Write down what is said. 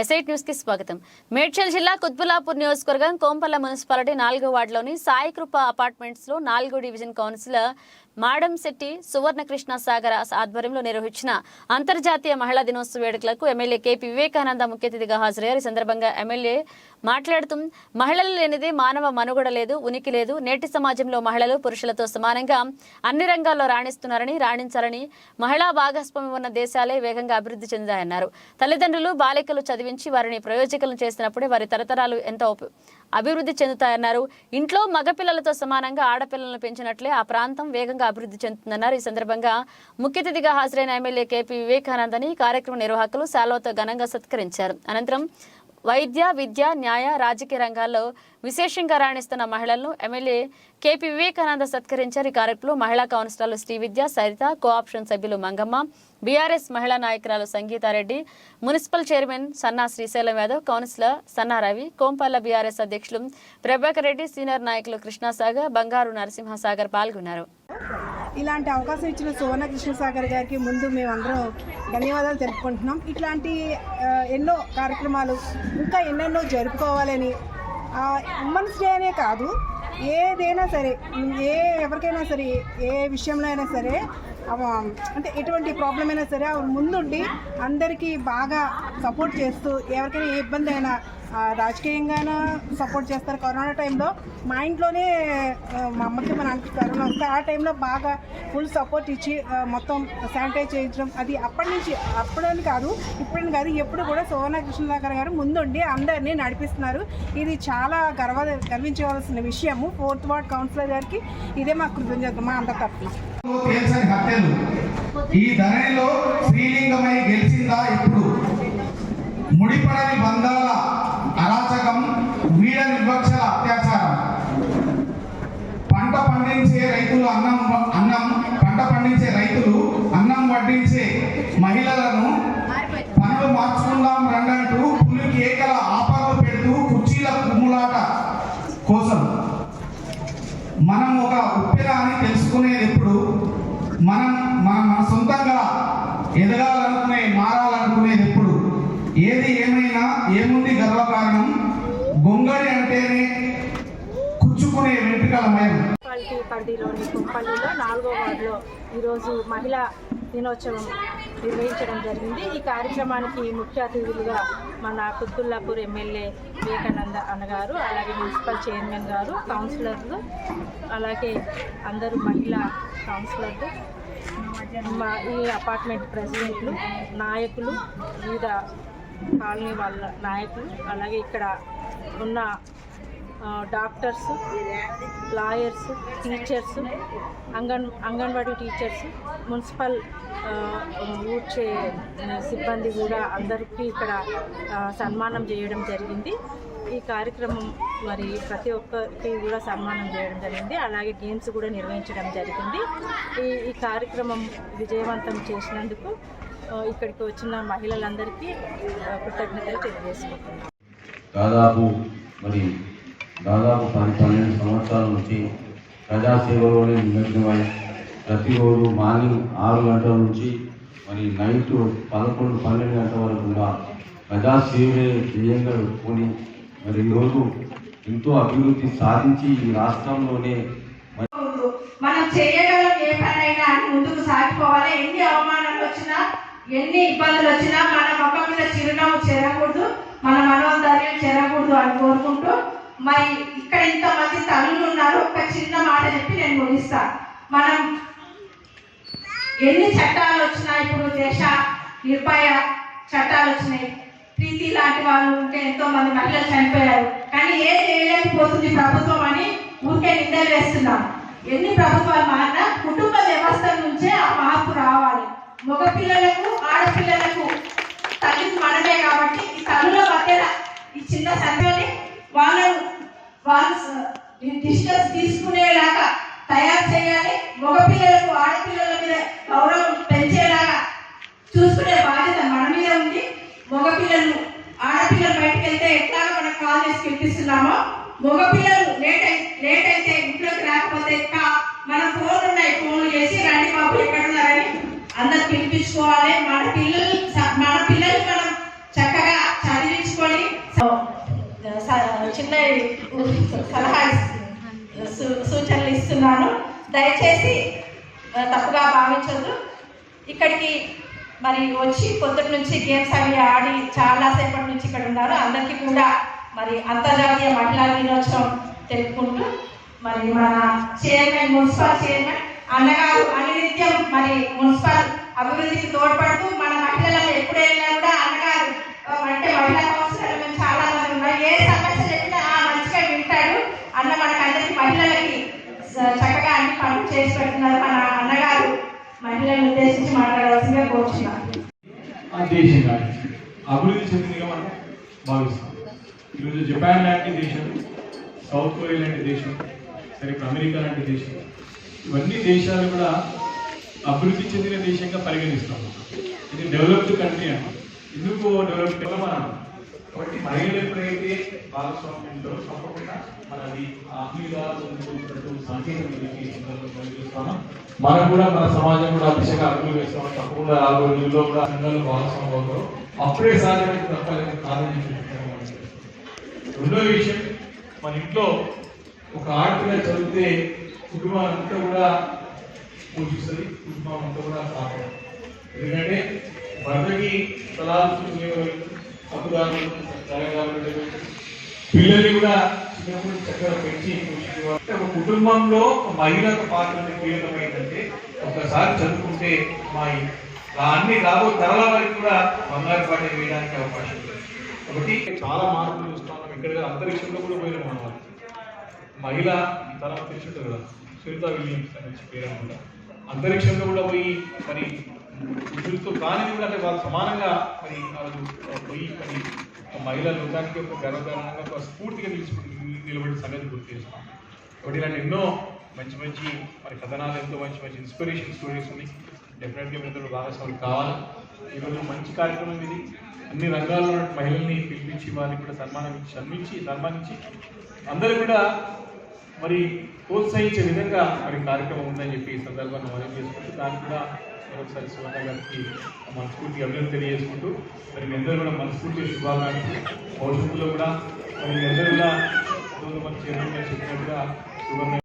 ఎస్ఐట్ న్యూస్కి స్వాగతం. మేడ్చల్ జిల్లా కుత్బులాపూర్ నియోజకవర్గం కోంపల్ల మున్సిపాలిటీ నాలుగో వార్డులోని సాయికృప అపార్ట్మెంట్స్లో నాలుగో డివిజన్ కౌన్సిలర్ మాడం శెట్టి సువర్ణకృష్ణ సాగర్ ఆధ్వర్యంలో నిర్వహించిన అంతర్జాతీయ మహిళా దినోత్సవ వేడుకలకు ఎమ్మెల్యే కేపీ వివేకానంద ముఖ్య అతిథిగా హాజరయ్యారు. ఈ సందర్భంగా ఎమ్మెల్యే మాట్లాడుతూ మహిళలు లేనిదే మానవ మనుగడ లేదు ఉనికి లేదు. నేటి సమాజంలో మహిళలు పురుషులతో సమానంగా అన్ని రంగాల్లో రాణిస్తున్నారని రాణించాలని మహిళా భాగస్వామ్యం ఉన్న దేశాలే వేగంగా అభివృద్ధి చెందాయన్నారు. తల్లిదండ్రులు బాలికలు చదివించి వారిని ప్రయోజకులను చేసినప్పుడే వారి తరతరాలు ఎంతో అభివృద్ధి చెందుతాయన్నారు. ఇంట్లో మగపిల్లలతో సమానంగా ఆడపిల్లలను పెంచినట్లే ఆ ప్రాంతం వేగంగా అభివృద్ధి చెందుతుందన్నారు. ఈ సందర్భంగా ముఖ్య అతిథిగా హాజరైన ఎమ్మెల్యే కేపీ వివేకానందని కార్యక్రమ నిర్వాహకులు శాలువతో ఘనంగా సత్కరించారు. అనంతరం వైద్య విద్య న్యాయ రాజకీయ రంగాల్లో విశేషంగా రాణిస్తున్న మహిళలను ఎమ్మెల్యే కేపీ వివేకానంద సత్కరించారు. ఈ కార్యక్రమంలో మహిళా కౌన్సిలర్లు శ్రీవిద్య సరిత కోఆప్షన్ సభ్యులు మంగమ్మ బీఆర్ఎస్ మహిళా నాయకురాలు సంగీతారెడ్డి మున్సిపల్ చైర్మన్ సన్నా శ్రీశైలం యాదవ్ కౌన్సిలర్ సన్నా రవి కోంపల్ల బీఆర్ఎస్ అధ్యక్షులు ప్రభాకర్ రెడ్డి సీనియర్ నాయకులు కృష్ణాసాగర్ బంగారు నరసింహసాగర్ పాల్గొన్నారు. ఇలాంటి అవకాశం ఇచ్చిన సువర్ణ కృష్ణసాగర్ గారికి ముందు మేమందరం ధన్యవాదాలు తెలుపుకుంటున్నాం. ఇట్లాంటి ఎన్నో కార్యక్రమాలు ఇంకా ఎన్నెన్నో జరుపుకోవాలని ఉమెన్స్ డే అనే కాదు ఏదైనా సరే ఏ ఎవరికైనా సరే ఏ విషయంలో అయినా సరే అంటే ఎటువంటి ప్రాబ్లం అయినా సరే ముందుండి అందరికీ బాగా సపోర్ట్ చేస్తూ ఎవరికైనా ఏ ఇబ్బంది అయినా రాజకీయంగానే సపోర్ట్ చేస్తారు. కరోనా టైంలో మా ఇంట్లోనే మా అమ్మకి మన అంత కరోనా వస్తే ఆ టైంలో బాగా ఫుల్ సపోర్ట్ ఇచ్చి మొత్తం శానిటైజ్ చేయించడం. అది అప్పటి నుంచి అప్పుడని కాదు ఇప్పుడని కాదు ఎప్పుడు కూడా సువర్ణ కృష్ణసాగర్ గారు ముందుండి అందరినీ నడిపిస్తున్నారు. ఇది చాలా గర్వ గర్వించవలసిన విషయము. ఫోర్త్ వార్డ్ కౌన్సిలర్ గారికి ఇదే మా కృతజ్ఞత మా అందరి తరఫున ఈ ధరణిలో శ్రీలింగమై గెలిచిందా ఇప్పుడు? ముడిపడని బంధాల అరాచకం వీడ నిర్వక్షల అత్యాచారం. పంట పండించే రైతులు అన్నం అన్నం పంట పండించే రైతులు అన్నం వడ్డించే మహిళలను పనులు మార్చుకుందాం రండంటూ పులి కేకల ఆపర్లు పెడుతూ కుర్చీల కుమ్ములాట కోసం. మనం ఒక ఉప్పెన అని తెలుసుకునేది ఎప్పుడు? మనం మన మన సొంతంగా ఎదగాలనుకునే మున్సిపాలిటీ పరిధిలోని కుప్పల్లిలో నాలుగో వార్డులో ఈరోజు మహిళా దినోత్సవం నిర్వహించడం జరిగింది. ఈ కార్యక్రమానికి ముఖ్య అతిథులుగా మన కుత్తుల్లాపూర్ ఎమ్మెల్యే వివేకానంద అన్నగారు అలాగే మున్సిపల్ చైర్మన్ గారు కౌన్సిలర్లు అలాగే అందరూ మహిళా కౌన్సిలర్లు మా ఈ అపార్ట్మెంట్ ప్రెసిడెంట్లు నాయకులు వివిధ కాలనీ వాళ్ళ నాయకులు అలాగే ఇక్కడ ఉన్న డాక్టర్స్ లాయర్స్ టీచర్స్ అంగన్ అంగన్వాడీ టీచర్స్ మున్సిపల్ ఆ, ఊడ్చే సిబ్బంది కూడా అందరికీ ఇక్కడ సన్మానం చేయడం జరిగింది. ఈ కార్యక్రమం మరి ప్రతి ఒక్కరికి కూడా సన్మానం చేయడం జరిగింది. అలాగే గేమ్స్ కూడా నిర్వహించడం జరిగింది. ఈ ఈ కార్యక్రమం విజయవంతం చేసినందుకు ఇక్కడికి వచ్చిన మహిళలందరికీ కృతజ్ఞతలు తెలియజేసుకుంటున్నాను. దాదాపు మరి దాదాపు పది పన్నెండు సంవత్సరాల నుంచి ప్రజాసేవలోనే నిమగ్నమై ప్రతిరోజు మార్నింగ్ ఆరు గంటల నుంచి మరి నైట్ పదకొండు పన్నెండు గంటల వరకు కూడా ప్రజాసేవే ధ్యేయంగా పెట్టుకొని మరి ఈరోజు ఎంతో అభివృద్ధి సాధించి ఈ రాష్ట్రంలోనే మనం చేయగలం ఏ పనైనా అని ముందుకు సాగిపోవాలి. ఎన్ని అవమానాలు వచ్చినా ఎన్ని ఇబ్బందులు వచ్చినా మన ముఖం మీద చిరునవ్వు చేరకూడదు మన మనోధైర్యం చేరకూడదు అని కోరుకుంటూ మరి ఇక్కడ ఇంతమంది తల్లులు ఉన్నారు ఒక చిన్న మాట చెప్పి నేను ముగిస్తా. మనం ఎన్ని చట్టాలు వచ్చినా ఇప్పుడు దేశ నిర్భయ చట్టాలు వచ్చినాయి. ప్రీతి లాంటి వాళ్ళు ఉంటే ఎంతో మంది మహిళలు చనిపోయారు. కానీ ఏం చేయలేకపోతుంది ప్రభుత్వం అని ఊరికే నిందలు వేస్తున్నాం ఎన్ని ప్రభుత్వాలు మారినా కుటుంబ వ్యవస్థ నుంచే ఆ మార్పు రావాలి. మగ పిల్లలకు ఆడపిల్లలకు తల్లి మనమే కాబట్టి ఈ తల్లుల మధ్యన ఈ చిన్న సంఖ్యని వాళ్ళ డిస్టెన్స్ తీసుకునేలాగా తయారు చేయాలి. మగపిల్లలకు ఆడపిల్లల మీద గౌరవం పెంచేలాగా చూసుకునే బాధ్యత మన మీద ఉంది. మగపిల్లలు ఆడపిల్లలు బయటకు వెళ్తే ఎట్లా మనం కాల్ చేసి పిలిపిస్తున్నామో? మగపిల్లలు లేట్ అయి లేట్ అయితే ఇంట్లోకి రాకపోతే కా- మన ఫోన్ ఉన్నాయి ఫోన్ చేసి రండి బాబు ఎక్కడున్నారని అందరు పిలిపించుకోవాలి. మన పిల్లలు మన పిల్లలు మనం చక్కగా చదివించుకొని చిన్న సలహా సూచనలు ఇస్తున్నాను దయచేసి తప్పుగా భావించొద్దు. ఇక్కడికి మరి వచ్చి పొద్దుటి నుంచి గేమ్స్ అవి ఆడి చాలా సేపటి నుంచి ఇక్కడ ఉన్నారు. అందరికీ కూడా మరి అంతర్జాతీయ మహిళా దినోత్సవం తెలుపుకుంటూ మరి మన చైర్మన్ మున్సిపల్ చైర్మన్ అన్నగారు అనినిత్యం మరి మున్సిపల్ అభివృద్ధికి తోడ్పడుతూ మన మహిళలకు ఉద్దేశించి మాట్లాడవలసిందిగా కోరుచున్నాను ఆ అభివృద్ధి చెందినగా మనం భావిస్తాం. ఈరోజు జపాన్ లాంటి దేశం సౌత్ కొరియా లాంటి దేశం సరే ఇప్పుడు అమెరికా లాంటి దేశం ఇవన్నీ దేశాలు కూడా అభివృద్ధి చెందిన దేశంగా పరిగణిస్తాం. ఇది డెవలప్డ్ కంట్రీ అంట ఎందుకు డెవలప్డ్? మనం కాబట్టి మహిళలు ఎప్పుడైతే భాగస్వామ్యంలో తప్పకుండా మనది ఆత్మీయులు సంకేతం మనం కూడా మన సమాజం కూడా ఆ దిశగా అడుగులు వేస్తాం తప్పకుండా రాబోయే రోజుల్లో కూడా సంఘాలు భాగస్వామ్యం అవుతారు. అప్పుడే సాధ్యమైన తప్పలేదు కాదని రెండో విషయం మన ఇంట్లో ఒక ఆడపిల్ల చదివితే కుటుంబం అంతా కూడా పోషిస్తుంది కుటుంబం అంతా కూడా సాగుతుంది. ఎందుకంటే భర్తకి స్థలాలు చూసుకునేవారు పిల్లల్ని కూడా చిన్నప్పుడు చక్కగా పెంచి ఒక కుటుంబంలో ఒక మహిళకు పాత్ర కీలకమైందంటే ఒకసారి చదువుకుంటే మా అన్ని రాబో తరాల వరకు కూడా బంగారు పాట వేయడానికి అవకాశం ఉంది. ఒకటి చాలా మార్పులు చూస్తున్నాం ఇక్కడ అంతరిక్షంలో కూడా పోయిన మన. మహిళ ఈ తరం తెలిసింది కదా. సునీత విలియమ్స్ అని పేరు అంతరిక్షంలో కూడా పోయి మరి పురుషులతో కానీ కూడా అంటే వాళ్ళు సమానంగా మరి వాళ్ళు పోయి మరి ఒక మహిళా లోకానికి ఒక గర్వకారణంగా ఒక స్ఫూర్తిగా నిలిచి నిలబడి సంగతి గుర్తు చేస్తున్నాం కాబట్టి ఇలాంటి ఎన్నో మంచి మంచి మరి కథనాలు ఎంతో మంచి మంచి ఇన్స్పిరేషన్ స్టోరీస్ ఉన్నాయి. డెఫినెట్గా మిత్రులు భాగస్వామి కావాలి. ఈరోజు మంచి కార్యక్రమం ఇది. అన్ని రంగాల్లో మహిళల్ని పిలిపించి వారిని కూడా సన్మానించి సన్మించి సన్మానించి అందరూ కూడా మరి ప్రోత్సహించే విధంగా మరి కార్యక్రమం ఉందని చెప్పి ఈ సందర్భంగా మనం చేసుకుంటూ దానికి కూడా మరొకసారి సువర్ణ గారికి మనస్ఫూర్తి అభివృద్ధి తెలియజేసుకుంటూ మరి మీ అందరూ కూడా మనస్ఫూర్తి శుభాకాంక్షలు. భవిష్యత్తులో కూడా మరి మీ అందరూ కూడా రోజు చెప్పినట్టుగా సువర్ణ